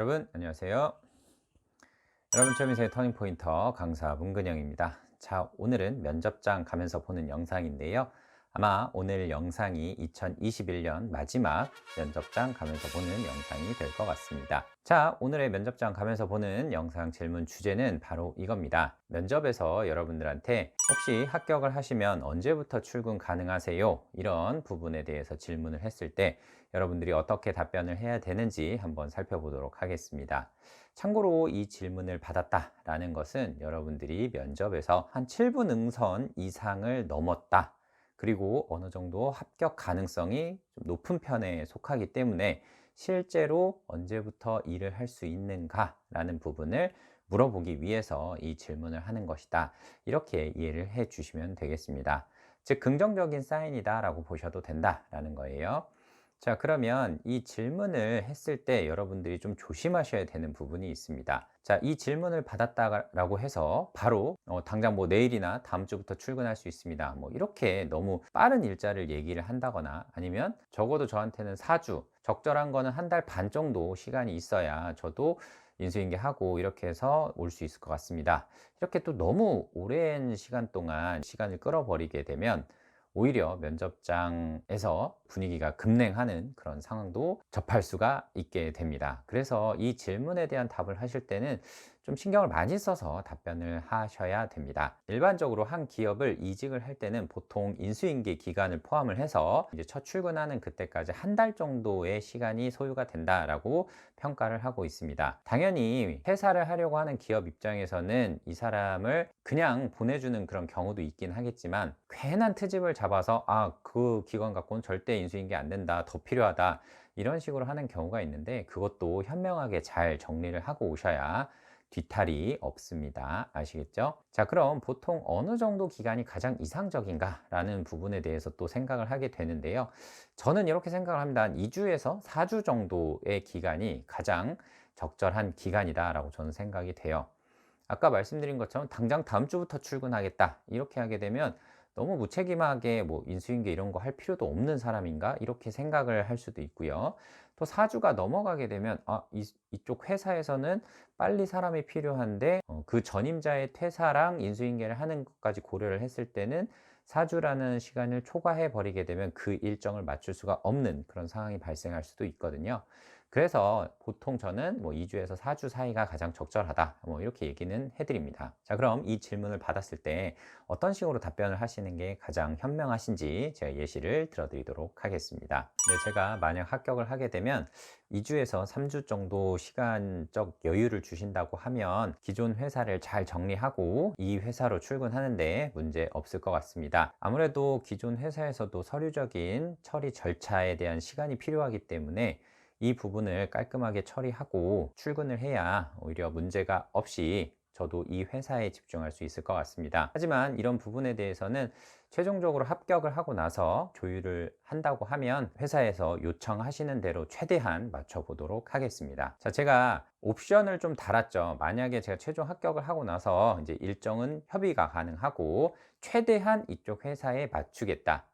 여러분 안녕하세요. 여러분 처음이세요 터닝포인터 강사 문근영입니다. 자 오늘은 면접장 가면서 보는 영상인데요. 아마 오늘 영상이 2021년 마지막 면접장 가면서 보는 영상이 될 것 같습니다. 자, 오늘의 면접장 가면서 보는 영상 질문 주제는 바로 이겁니다. 면접에서 여러분들한테 혹시 합격을 하시면 언제부터 출근 가능하세요? 이런 부분에 대해서 질문을 했을 때 여러분들이 어떻게 답변을 해야 되는지 한번 살펴보도록 하겠습니다. 참고로 이 질문을 받았다라는 것은 여러분들이 면접에서 한 7분 응선 이상을 넘었다. 그리고 어느 정도 합격 가능성이 좀 높은 편에 속하기 때문에 실제로 언제부터 일을 할 수 있는가 라는 부분을 물어보기 위해서 이 질문을 하는 것이다. 이렇게 이해를 해 주시면 되겠습니다. 즉, 긍정적인 사인이다 라고 보셔도 된다라는 거예요. 자, 그러면 이 질문을 했을 때 여러분들이 좀 조심하셔야 되는 부분이 있습니다. 자, 이 질문을 받았다라고 해서 바로 어, 당장 뭐 내일이나 다음 주부터 출근할 수 있습니다. 뭐 이렇게 너무 빠른 일자를 얘기를 한다거나 아니면 적어도 저한테는 4주, 적절한 거는 한 달 반 정도 시간이 있어야 저도 인수인계하고 이렇게 해서 올 수 있을 것 같습니다. 이렇게 또 너무 오랜 시간 동안 시간을 끌어버리게 되면 오히려 면접장에서 분위기가 급냉하는 그런 상황도 접할 수가 있게 됩니다. 그래서 이 질문에 대한 답을 하실 때는 좀 신경을 많이 써서 답변을 하셔야 됩니다. 일반적으로 한 기업을 이직을 할 때는 보통 인수인계 기간을 포함을 해서 이제 첫 출근하는 그때까지 한 달 정도의 시간이 소요가 된다라고 평가를 하고 있습니다. 당연히 회사를 하려고 하는 기업 입장에서는 이 사람을 그냥 보내주는 그런 경우도 있긴 하겠지만 괜한 트집을 잡아서 아 그 기관 갖고는 절대 인수인계 안 된다 더 필요하다 이런 식으로 하는 경우가 있는데 그것도 현명하게 잘 정리를 하고 오셔야 뒤탈이 없습니다. 아시겠죠? 자, 그럼 보통 어느 정도 기간이 가장 이상적인가? 라는 부분에 대해서 또 생각을 하게 되는데요. 저는 이렇게 생각을 합니다. 한 2주에서 4주 정도의 기간이 가장 적절한 기간이다라고 저는 생각이 돼요. 아까 말씀드린 것처럼 당장 다음 주부터 출근하겠다. 이렇게 하게 되면 너무 무책임하게 뭐 인수인계 이런 거 할 필요도 없는 사람인가? 이렇게 생각을 할 수도 있고요. 또 4주가 넘어가게 되면 아, 이, 이쪽 회사에서는 빨리 사람이 필요한데 어, 그 전임자의 퇴사랑 인수인계를 하는 것까지 고려를 했을 때는 4주라는 시간을 초과해 버리게 되면 그 일정을 맞출 수가 없는 그런 상황이 발생할 수도 있거든요. 그래서 보통 저는 뭐 2주에서 4주 사이가 가장 적절하다. 뭐 이렇게 얘기는 해드립니다. 자, 그럼 이 질문을 받았을 때 어떤 식으로 답변을 하시는 게 가장 현명하신지 제가 예시를 들어드리도록 하겠습니다. 네, 제가 만약 합격을 하게 되면 2주에서 3주 정도 시간적 여유를 주신다고 하면 기존 회사를 잘 정리하고 이 회사로 출근하는데 문제 없을 것 같습니다. 아무래도 기존 회사에서도 서류적인 처리 절차에 대한 시간이 필요하기 때문에 이 부분을 깔끔하게 처리하고 출근을 해야 오히려 문제가 없이 저도 이 회사에 집중할 수 있을 것 같습니다. 하지만 이런 부분에 대해서는 최종적으로 합격을 하고 나서 조율을 한다고 하면 회사에서 요청하시는 대로 최대한 맞춰보도록 하겠습니다. 자, 제가 옵션을 좀 달았죠. 만약에 제가 최종 합격을 하고 나서 이제 일정은 협의가 가능하고 최대한 이쪽 회사에 맞추겠다.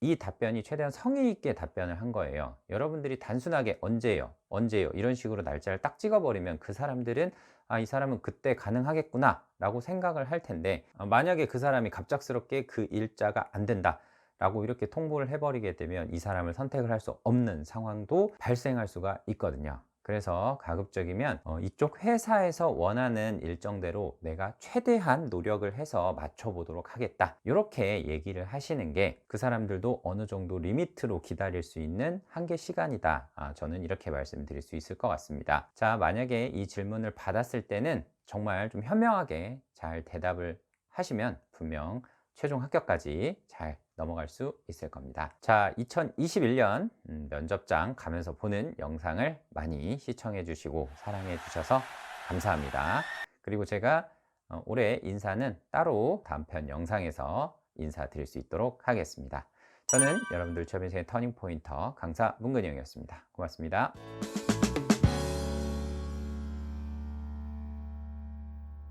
이 답변이 최대한 성의 있게 답변을 한 거예요. 여러분들이 단순하게 언제요? 언제요? 이런 식으로 날짜를 딱 찍어버리면 그 사람들은 아, 이 사람은 그때 가능하겠구나 라고 생각을 할 텐데 어, 만약에 그 사람이 갑작스럽게 그 일자가 안 된다. 라고 이렇게 통보를 해버리게 되면 이 사람을 선택을 할 수 없는 상황도 발생할 수가 있거든요. 그래서 가급적이면 어, 이쪽 회사에서 원하는 일정대로 내가 최대한 노력을 해서 맞춰보도록 하겠다. 이렇게 얘기를 하시는 게 그 사람들도 어느 정도 리미트로 기다릴 수 있는 한계 시간이다. 아, 저는 이렇게 말씀드릴 수 있을 것 같습니다. 자, 만약에 이 질문을 받았을 때는 정말 좀 현명하게 잘 대답을 하시면 분명 최종 합격까지 잘 넘어갈 수 있을 겁니다. 자, 2021년 음, 면접장 가면서 보는 영상을 많이 시청해 주시고 사랑해 주셔서 감사합니다. 그리고 제가 어, 올해 인사는 따로 다음 편 영상에서 인사드릴 수 있도록 하겠습니다. 저는 여러분들 처음인생의 터닝 포인터 강사 문근영이었습니다. 고맙습니다.